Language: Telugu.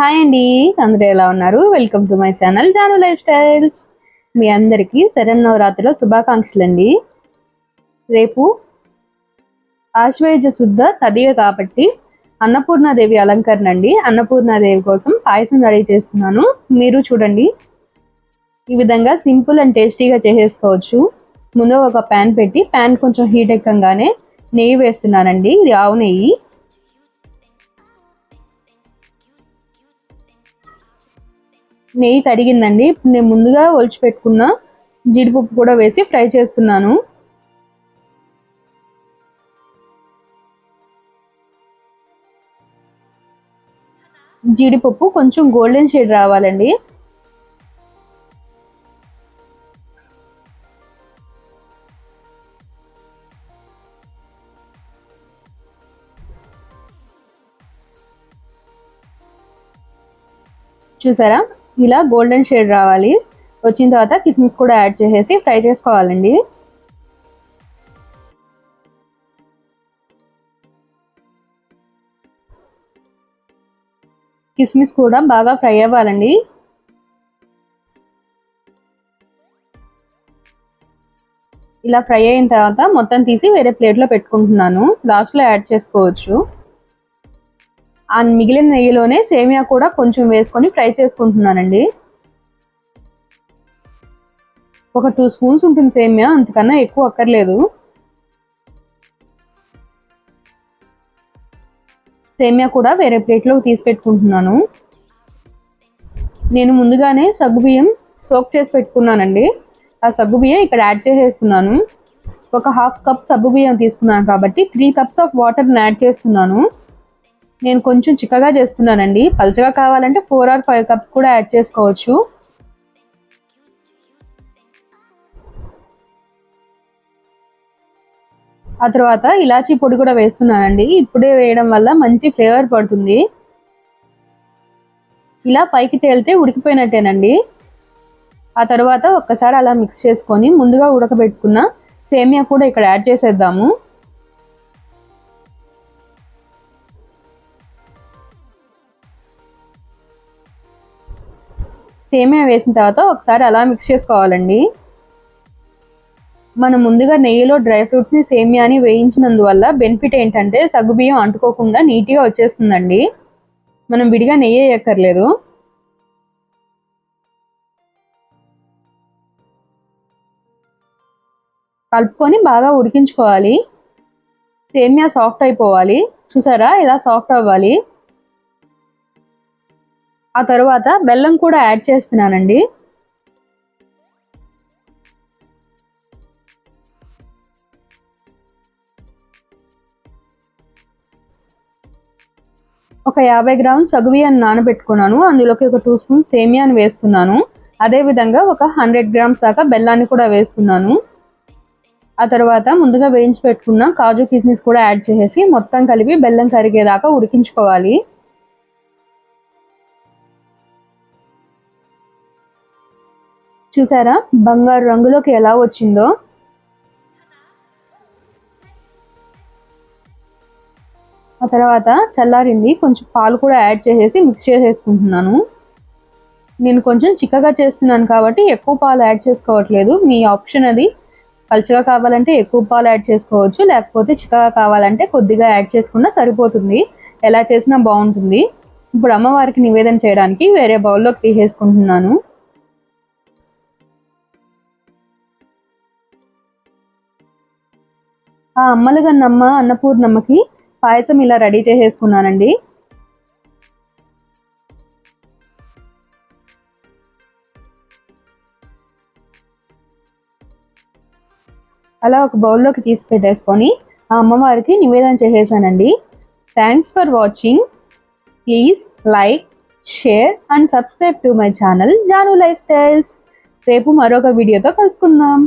హాయ్ అండి. అందరూ ఎలా ఉన్నారు? Welcome to my channel Janu lifestyles మీ అందరికీ శరన్నవరాత్రిలో శుభాకాంక్షలు అండి రేపు ఆశ్వయుజ శుద్ధ తదియ కాబట్టి అన్నపూర్ణాదేవి అలంకరణ అండి. అన్నపూర్ణాదేవి కోసం పాయసం రెడీ చేస్తున్నాను. మీరు చూడండి. ఈ విధంగా సింపుల్ అండ్ టేస్టీగా చేసేసుకోవచ్చు. ముందు ఒక ప్యాన్ పెట్టి ప్యాన్ కొంచెం హీట్ ఎక్కగానే నెయ్యి వేస్తున్నానండి. ఇది ఆవు నెయ్యి. నెయ్యి కరిగిందండి నేను ముందుగా ఒలిచి పెట్టుకున్న జీడిపప్పు కూడా వేసి ఫ్రై చేస్తున్నాను. జీడిపప్పు కొంచెం గోల్డెన్ షేడ్ రావాలండి. చూసారా? ఇలా గోల్డెన్ షేడ్ రావాలి. వచ్చిన తర్వాత కిస్మిస్ కూడా యాడ్ చేసేసి ఫ్రై చేసుకోవాలండి. కిస్మిస్ కూడా బాగా ఫ్రై అవ్వాలండి. ఇలా ఫ్రై అయిన తర్వాత మొత్తం తీసి వేరే ప్లేట్లో పెట్టుకుంటున్నాను. లాస్ట్లో యాడ్ చేసుకోవచ్చు. ఆ మిగిలిన నెయ్యిలోనే సేమియా కూడా కొంచెం వేసుకొని ఫ్రై చేసుకుంటున్నానండి. ఒక టూ స్పూన్స్ ఉంటుంది సేమియా అంతకన్నా ఎక్కువ అక్కర్లేదు. సేమియా కూడా వేరే ప్లేట్లోకి తీసి పెట్టుకుంటున్నాను. నేను ముందుగానే సగ్గుబియ్యం సోక్ చేసి పెట్టుకున్నానండి. ఆ సగ్గుబియ్యం ఇక్కడ యాడ్ చేసేస్తున్నాను. ఒక హాఫ్ కప్ సగ్గుబియ్యం తీసుకున్నాను కాబట్టి త్రీ కప్స్ ఆఫ్ వాటర్ని యాడ్ చేస్తున్నాను. నేను కొంచెం చిక్కగా చేస్తున్నానండి. పలుచగా కావాలంటే ఫోర్ ఆర్ ఫైవ్ కప్స్ కూడా యాడ్ చేసుకోవచ్చు. ఆ తర్వాత ఇలాచీ పొడి కూడా వేస్తున్నానండి. ఇప్పుడే వేయడం వల్ల మంచి ఫ్లేవర్ పడుతుంది. ఇలా పైకి తేలితే ఉడికిపోయినట్టేనండి. ఆ తర్వాత ఒక్కసారి అలా మిక్స్ చేసుకొని ముందుగా ఉడకబెట్టుకున్న సేమియా కూడా ఇక్కడ యాడ్ చేసేద్దాము. సేమియా వేసిన తర్వాత ఒకసారి అలా మిక్స్ చేసుకోవాలండి. మనం ముందుగా నెయ్యిలో డ్రై ఫ్రూట్స్ని సేమియాని వేయించినందువల్ల బెనిఫిట్ ఏంటంటే సగ్గుబియ్యం అంటుకోకుండా నీట్గా వచ్చేస్తుందండి. మనం విడిగా నెయ్యి వేయక్కర్లేదు. కలుపుకొని బాగా ఉడికించుకోవాలి. సేమియా సాఫ్ట్ అయిపోవాలి. చూసారా? ఇలా సాఫ్ట్ అవ్వాలి. ఆ తర్వాత బెల్లం కూడా యాడ్ చేస్తున్నానండి. ఒక యాభై గ్రాముల సగువియాన్ని నానబెట్టుకున్నాను. అందులోకి ఒక టూ స్పూన్ సేమియాని వేస్తున్నాను. అదేవిధంగా ఒక హండ్రెడ్ గ్రామ్స్ దాకా బెల్లాన్ని కూడా వేస్తున్నాను. ఆ తర్వాత ముందుగా వేయించి పెట్టుకున్న కాజు కిస్మిస్ కూడా యాడ్ చేసేసి మొత్తం కలిపి బెల్లం కరిగేదాకా ఉడికించుకోవాలి. చూసారా? బంగారు రంగులోకి ఎలా వచ్చిందో? ఆ తర్వాత చల్లారింది. కొంచెం పాలు కూడా యాడ్ చేసేసి మిక్స్ చేసేసుకుంటున్నాను. నేను కొంచెం చిక్కగా చేస్తున్నాను కాబట్టి ఎక్కువ పాలు యాడ్ చేసుకోవట్లేదు. మీ ఆప్షన్ అది. పలుచగా కావాలంటే ఎక్కువ పాలు యాడ్ చేసుకోవచ్చు. లేకపోతే చిక్కగా కావాలంటే కొద్దిగా యాడ్ చేసుకున్నా సరిపోతుంది. ఎలా చేసినా బాగుంటుంది. ఇప్పుడు అమ్మవారికి నివేదన చేయడానికి వేరే బౌల్లోకి తీసేసుకుంటున్నాను. ఆ అమ్మలగన్నమ్మ అన్నపూర్ణమ్మకి పాయసం ఇలా రెడీ చేసేసుకున్నానండి. అలా ఒక బౌల్లోకి తీసి పెట్టేసుకొని ఆ అమ్మవారికి నివేదన చేసేసానండి. Thanks for watching please like share and subscribe to my channel Janu lifestyles రేపు మరొక వీడియోతో కలుసుకుందాం.